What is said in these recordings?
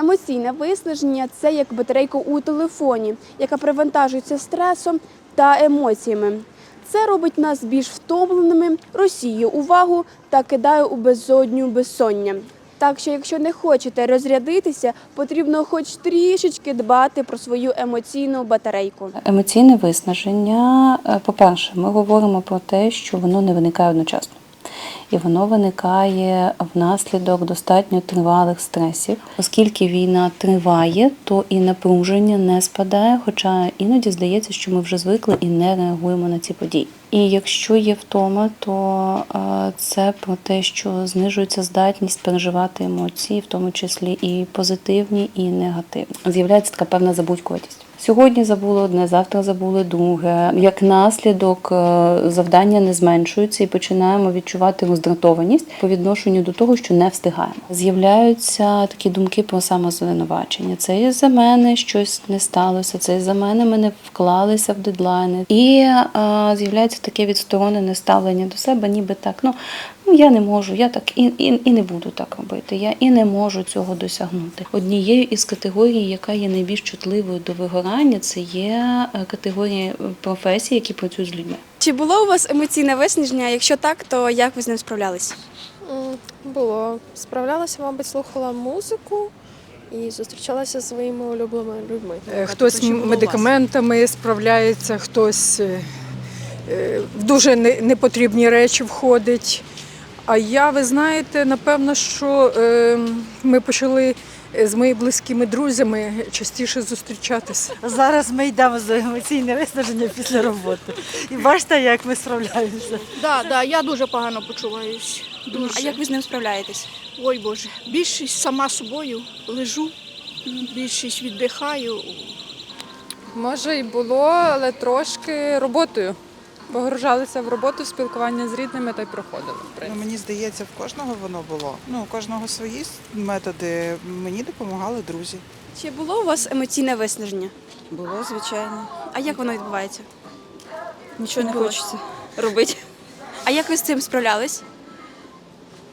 Емоційне виснаження це як батарейка у телефоні, яка привантажується стресом та емоціями. Це робить нас більш втомленими, розсіює увагу та кидає у безодню безсоння. Так що, якщо не хочете розрядитися, потрібно хоч трішечки дбати про свою емоційну батарейку. Емоційне виснаження, е, по-перше, ми говоримо про те, що воно не виникає одночасно. І воно виникає внаслідок достатньо тривалих стресів. Оскільки війна триває, то і напруження не спадає, хоча іноді здається, що ми вже звикли і не реагуємо на ці події. І якщо є втома, то е, це про те, що знижується здатність переживати емоції, в тому числі і позитивні, і негативні. З'являється така певна забудькуватість. Сьогодні забули одне, завтра забули друге. Як наслідок е, завдання не зменшуються і починаємо відчувати роздратованість по відношенню до того, що не встигаємо. З'являються такі думки про самозвинувачення. Це за мене щось не сталося, це за мене ми не вклалися в дедлайни. І е, з'являється таке відсторонене ставлення до себе, ніби так. Ну Ну, я не можу, я так і, і, і не буду так робити. Я і не можу цього досягнути. Однією із категорій, яка є найбільш чутливою до вигорання, це є е, категорії професій, які працюють з людьми. Чи було у вас емоційне виснаження? Якщо так, то як ви з ним справлялись? Було. Справлялася, мабуть, слухала музику і зустрічалася зі своїми улюбленими людьми. Е, Хтось медикаментами справляється, хтось е, е, в дуже непотрібні речі входить. А я, ви знаєте, напевно, що е, ми почали е, з моїми близькими друзями частіше зустрічатися. Зараз ми йдемо за емоційне виснаження після роботи. І бачите, як ми справляємося. Да, да, я дуже погано почуваюсь. Дуже. А як ви з ним справляєтесь? Ой Боже, більшість сама собою лежу, більшість віддихаю. Може і було, але трошки роботою. Погружалися в роботу, спілкування з рідними та й проходили. в Ну, мені здається, в кожного воно було. Ну, у кожного свої методи. Мені допомагали друзі. Чи було у вас емоційне виснаження? Було, звичайно. А як воно відбувається? Нічого не Було. хочеться. Робити. А як ви з цим справлялись?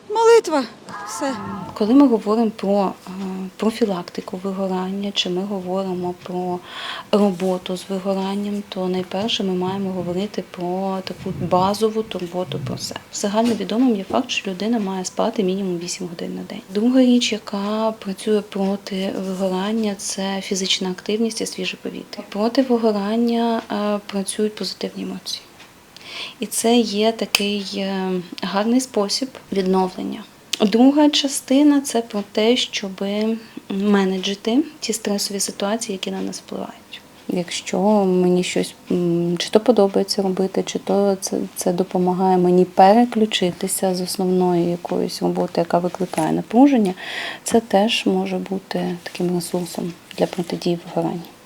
Молитва. Все. Коли ми говоримо про е, профілактику вигорання, чи ми говоримо про роботу з вигоранням, то найперше ми маємо говорити про таку базову турботу про себе. Загальновідомим є факт, що людина має спати мінімум 8 годин на день. Друга річ, яка працює проти вигорання, це фізична активність і свіже повітря. Проти вигорання е, працюють позитивні емоції. І це є такий е, гарний спосіб відновлення. Друга частина це про те, щоб менеджити ті стресові ситуації, які на нас впливають. Якщо мені щось чи то подобається робити, чи то це, це допомагає мені переключитися з основної якоїсь роботи, яка викликає напруження, це теж може бути таким ресурсом для протидії вигоранню.